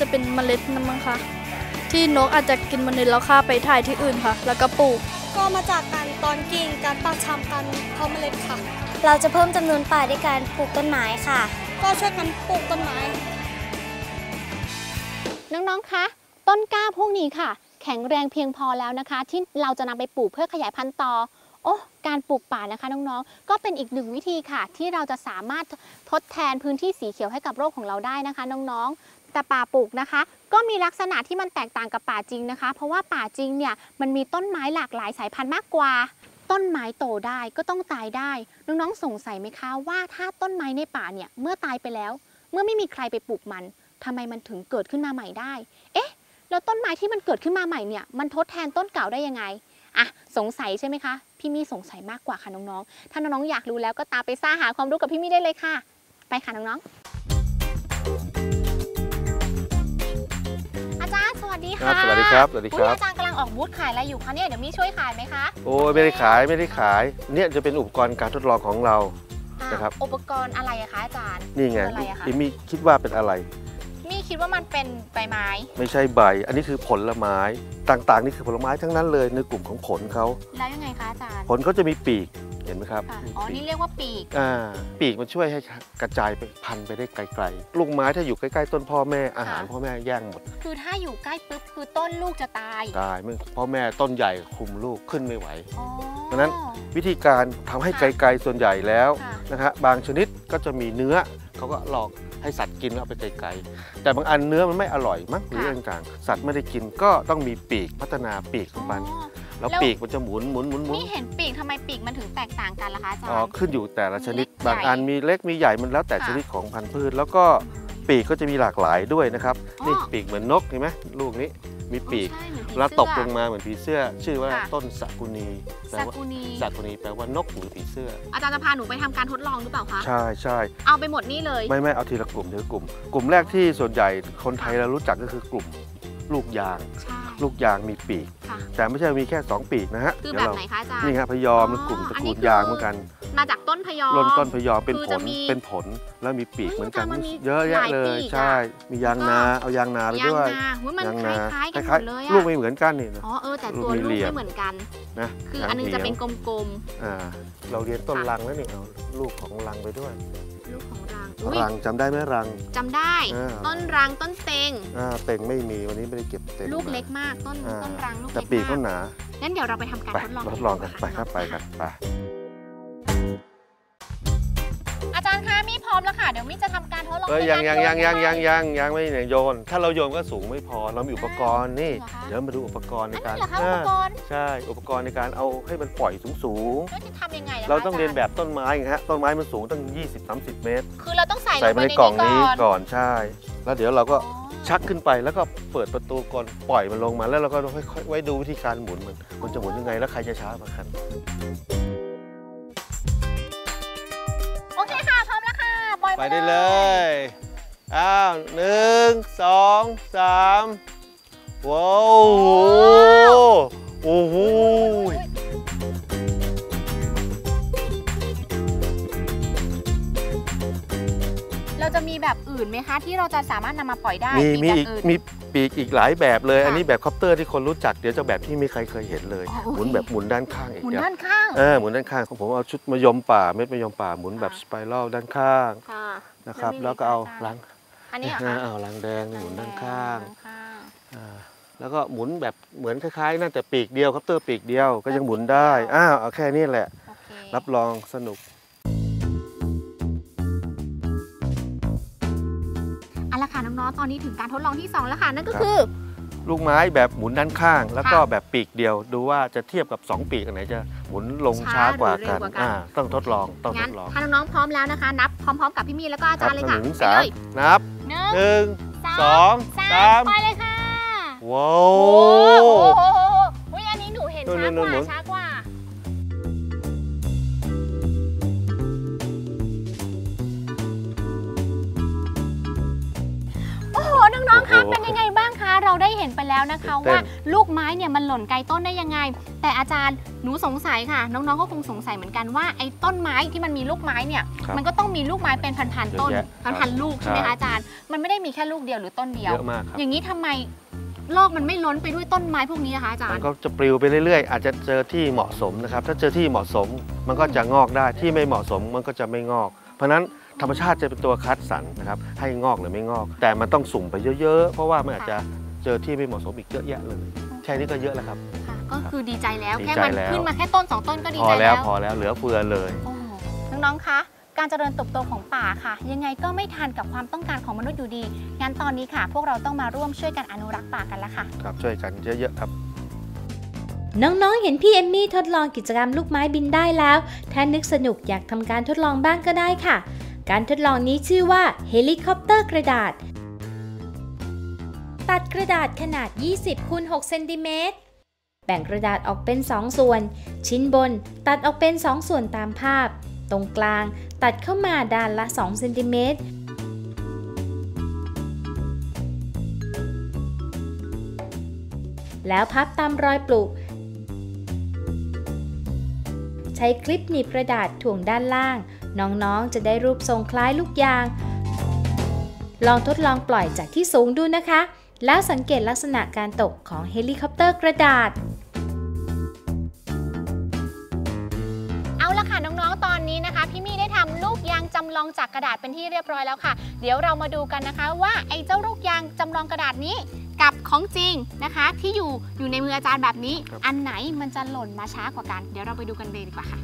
จะเป็นเมล็ดนะมั้งคะที่นกอาจจะกินเมล็ดแล้วฆ่าไปถ่ายที่อื่นค่ะ แล้วก็ปลูก ก็มาจากการตอนกิ่งการปักชำการเพาะเมล็ดค่ะ เราจะเพิ่มจำนวนป่าด้วยการปลูกต้นไม้ค่ะ ก็ช่วยกันปลูกต้นไม้ น้องๆคะต้นกล้าพวกนี้ค่ะ แข็งแรงเพียงพอแล้วนะคะ ที่เราจะนำไปปลูกเพื่อขยายพันธุ์ต่อโอ้การปลูกป่านะคะน้องๆ ก็เป็นอีกหนึ่งวิธีค่ะ ที่เราจะสามารถทดแทนพื้นที่สีเขียวให้กับโลกของเราได้นะคะ น้องๆ แต่ป่าปลูกนะคะ ก็มีลักษณะที่มันแตกต่างกับป่าจริงนะคะ เพราะว่าป่าจริงเนี่ยมันมีต้นไม้หลากหลายสายพันธุ์มากกว่า ต้นไม้โตได้ก็ต้องตายได้น้องๆสงสัยไหมคะว่าถ้าต้นไม้ในป่าเนี่ยเมื่อตายไปแล้ว เมื่อไม่มีใครไปปลูกมันทำไมมันถึงเกิดขึ้นมาใหม่ได้ เอ๊ะแล้วต้นไม้ที่มันเกิดขึ้นมาใหม่เนี่ยมันทดแทนต้นเก่าได้ยังไงอะสงสัยใช่ไหมคะ พี่มี่สงสัยมากกว่าค่ะน้องๆ ถ้าน้องๆอยากรู้แล้วก็ตามไปซ่าหาความรู้กับพี่มี่ได้เลยค่ะ ไปค่ะน้องๆ ดีครัค่ะบสวัสดีครับ สวัสดีครับอุ๊ยอาจารย์กำลังออกบูธขายอะไรอยู่คะเนี่ย เดี๋ยวมี่ช่วยขายไหมคะ โอ้ยไม่ได้ขายไม่ได้ขาย เนี่ยจะเป็นอุปกรณ์การทดลองของเราอะนะครับ อุปกรณ์อะไรอะคะอาจารย์ นี่ไงคืออะไรอะคะอิมมี่คิดว่าเป็นอะไร มี่คิดว่ามันเป็นใบไม้ ไม่ใช่ใบ อันนี้คือผลไม้ต่างๆ นี่คือผลไม้ทั้งนั้นเลยในกลุ่มของผลเขาแล้วยังไงคะอาจารย์ ผลเขาจะมีปีก เห็นไหมครับค่ะมีอ๋อปีนี่กเรียกว่าปีก อ่าปีกมันช่วยให้กระจายไปพันธุ์ไปได้ไกลๆ ลูกไม้ถ้าอยู่ใกล้ๆต้นพ่อแม่อาหารพ่อแม่แย่งหมดคือถ้าอยู่ใกล้ปุ๊บคือต้นลูกจะตายตายเมื่อพ่อแม่ต้นใหญ่คุมลูกขึ้นไม่ไหว อ๋อดังนั้น วิธีการทำให้ไกลๆส่วนใหญ่แล้วค่ะ นะฮะบางชนิดก็จะมีเนื้อเขาก็หลอกให้สัตว์กินแล้วเอาไปไกลๆแต่บางอันเนื้อมันไม่อร่อยมั้งหรืออะไรต่างๆสัตว์ไม่ได้กินก็ต้องมีปีกพัฒนาปีกของมัน อ๋อ แล้วแล้ว ปีกมันจะหมุนหมุนหมุนหมุนนี่เห็นปีกทำไมปีกมันถึงแตกต่างกันล่ะคะอาจารอ๋อย์ขึ้นอยู่แต่ละชนิดเล็กบางอันใหญ่มีเล็กมีใหญ่มันแล้วแต่ค่ะชนิดของพันธุ์พืช แล้วก็ปีกก็จะมีหลากหลายด้วยนะครับอ๋อ นี่ปีกเหมือนนกเห็นไหมลูกนี้มีปีก อ๋อใช่เหมือนผีแล้วตกเสื้ลองมาเหมือนผีเสื้อ ชื่อว่าค่ะ ต้นสักุณีแปลซาว่ากุนีสักุณีแปลว่านกหรือผีเสื้อ อาจารย์จะพาหนูไปทำการทดลองหรือเปล่าคะ ใช่ใช่เอาไปหมดนี่เลย ไม่ไม่เอาทีละกลุ่มทีละกลุ่ม กลุ่มแรกที่ส่วนใหญ่คนไทยเรารู้จักก็คือกลุ่มลูกยาง ใช่ ลูกยางมีปีก ค่ะ แต่ไม่ใช่มีแค่ 2 ปีกนะฮะคือเดี๋แบยวบเราไหนคะอาจารย์ นี่ฮะพยอมอ๋อเป็นกลุ่มตระอันนี้กูลคือ ยางเหมือนกันมาจากต้นพยอมล้นต้นพยอมเป็นคือผจะลมีเป็นผลแล้วมีปีกเฮ้ยเหมือนกันอาจารย์มันมีเยอะแยะหลายเลยปีกอะ ใช่ มียางนาเอายางนาไปยางด้วยนาหุ้ยมันยางคนาล้ายๆกันหมคล้ายดเลยๆอะลูกไม่เหมือนกันนี่นะ อ๋อเออแต่ลูกตัวมีลูกเหลี่ยม ไม่เหมือนกัน นะคืออันนึงจะเป็นกลม อ่าเราเรียนต้นค่ะรังแล้วนี่เอาลูกของรังไปด้วยๆลูกข องรังอุ้ยรังจำได้ไหมรัง จำได้ อ่า ต้นรังต้นเต็ง อ่าเต่งไม่มีวันนี้ไม่ได้เก็บเต่งลูกมาเล็กมากต้นอ่าต้นรังลูกแต่เล็กปีกเขามากหนางั้นเดี๋ยวเราไปทำการไปทดลองทดลองกันดีไปว่าครับไปกันไป มี่พร้อมแล้วค่ะเดี๋ยวมี่จะทำการทดลองเอ้ยในยังการยังยังยังโนยังยังยังไม่เนี่ยโยน ถ้าเราโยนก็สูงไม่พอเรามีอุปกรณ์นี่เหรอคะเดี๋ยวมาดูอุปกรณ์ในอันการนี้เหรอคะอุปกรณ์ใช่อุปกรณ์ในการเอาให้มันปล่อยสูงสูงแล้วจะทำยังไงล่ะๆเราต้องคะเรียนจแบบต้นไม้ไงฮะต้นไม้มันสูงตั้ง 20-30 เมตร คือเราต้องใส่ลใส่งไปไปในในกล่องนี้นี้ก่อนก่อนใช่ แล้วเดี๋ยวเราก็อ๋อชักขึ้นไปแล้วก็เปิดประตูก่อนปล่อยมันลงมาแล้วเราก็ค่อยๆไว้ดูวิธีการหมุนมันมันจะหมุนยังไงแล้วใครจะช้ากว่ากันโไปมาได้เลยอ้าวหนึ่งสองสามว้าวโอ้โหเราจะมีแบบอื่นไหมคะ ที่เราจะสามารถนำมาปล่อยได้มีมีแบบอีกอื่นมี ปีกอีกหลายแบบเลยค่ะอันนี้แบบคอปเตอร์ที่คนรู้จักเดี๋ยวจะแบบที่ไม่ใครเคยเห็นเลยอ๋อโอเคหมุนแบบหมุนด้านข้างอีกหมุนเดี๋ยวด้านข้างเออหมุนด้านข้างของผมเอาชุดมะยมป่าเม็ดมะยมป่าหมุนแบบค่ะสไปรัลด้านข้างค่ะนะครับ แล้วมีแล้วก็เอาไหมคะลังอันนี้เหรอเอคะอเอาลังแดงหมุนด้านข้างด้านข้างอ่าแล้วก็หมุนแบบเหมือนคล้ายๆนั่นแต่ปีกเดียวคอปเตอร์ปีกเดียวก็ยังหมุนได้อ้าวเอาแค่นี้แหละโอเครับรองสนุก เอาละค่ะน้องๆ ตอนนี้ถึงการทดลองที่ 2 แล้วค่ะ นั่นก็ครับคือ ลูกไม้แบบหมุนด้านข้าง แล้วก็ค่ะแบบปีกเดียวดูว่าจะเทียบกับ 2 ปีกอันไหนจะหมุนลงช้าช้ากว่ากันหรือเร็วกว่ากันอ่าต้องทดลองต้องทงั้นดลองถ้าน้องๆพร้อมแล้วนะคะ นับพร้อมๆกับพี่มีแล้วก็อาจารย์เลยหค่ะนึ่งไปสามเลยนับหนึ่งหนึ่งสสอองงสาสามมไปเลยค่ะว้าโอ้วโหอุ๊ยอันนี้หนูเห็นนู่นช้ากนู่ว่านนู่นช้ากว่า คะเป็นยังไงบ้างคะเราได้เห็นไปแล้วนะคะตื่นเต้นว่าลูกไม้เนี่ยมันหล่นไกลต้นได้ยังไง แต่อาจารย์หนูสงสัยค่ะ น้องๆก็คงสงสัยเหมือนกันว่าไอ้ต้นไม้ที่มันมีลูกไม้เนี่ยครับมันก็ต้องมีลูกไม้เป็นพันๆต้นเยอะแยะพันๆลูกใช่ไหมครัคะบอาจารย์ มันไม่ได้มีแค่ลูกเดียวหรือต้นเดียวเยอะมากครับอย่างนี้ทำไมโลกมันไม่ล้นไปด้วยต้นไม้พวกนี้นะคะอาจารมันย์ก็จะปลิวไปเรื่อยๆ อาจจะเจอที่เหมาะสมนะครับ ถ้าเจอที่เหมาะสมมันก็จะงอกได้ ที่ไม่เหมาะสมมันก็จะไม่งอก เพราะฉะนั้น ธรรมชาติจะเป็นตัวคัดสรรนะครับให้งอกหรือไม่งอก แต่มันต้องสุ่มไปเยอะๆ เพราะว่ามันอาจจะเจอที่ไม่เหมาะสมอีกเยอะแยะเลยแค่นี้ก็เยอะแล้วครับค่ะก็คือดีใจแล้วดีแค่ใจมันแล้วขึ้นมาแค่ต้นสองต้นก็ดีพอใจแล้แล้ววพอแล้วเหลือเฟือเลยโอ้น้องๆคะการเจริญเติบโตของป่าค่ะ ยังไงก็ไม่ทันกับความต้องการของมนุษย์อยู่ดี งั้นตอนนี้ค่ะ พวกเราต้องมาร่วมช่วยกันอนุรักษ์ป่ากันแล้วค่ะ ครับช่วยกันเยอะๆครับ น้องๆ เห็นพี่เอมมี่ทดลองกิจกรรมลูกไม้บินได้แล้ว ถ้านึกสนุกอยากทำการทดลองบ้างก็ได้ค่ะ การทดลองนี้ชื่อว่าเฮลิคอปเตอร์กระดาษ ตัดกระดาษขนาด 20คูณ6เซนติเมตรแบ่งกระดาษออกเป็น 2 ส่วน ชิ้นบนตัดออกเป็น 2 ส่วนตามภาพ ตรงกลางตัดเข้ามาด้านละ 2 เซนติเมตร แล้วพับตามรอยปลูกใช้คลิปหนีบกระดาษถ่วงด้านล่าง น้องๆ จะได้รูปทรงคล้ายลูกยาง ลองทดลองปล่อยจากที่สูงดูนะคะ แล้วสังเกตลักษณะการตกของเฮลิคอปเตอร์กระดาษ เอาละค่ะน้องๆ ตอนนี้นะคะ พี่มี่ได้ทำลูกยางจำลองจากกระดาษเป็นที่เรียบร้อยแล้วค่ะ เดี๋ยวเรามาดูกันนะคะว่าไอ้เจ้าลูกยางจำลองกระดาษนี้กับของจริงนะคะ ที่อยู่อยู่ในมืออาจารย์แบบนี้ครับอันไหนมันจะหล่นมาช้ากว่ากัน เดี๋ยวเราไปดูกันเลยดีกว่าค่ะ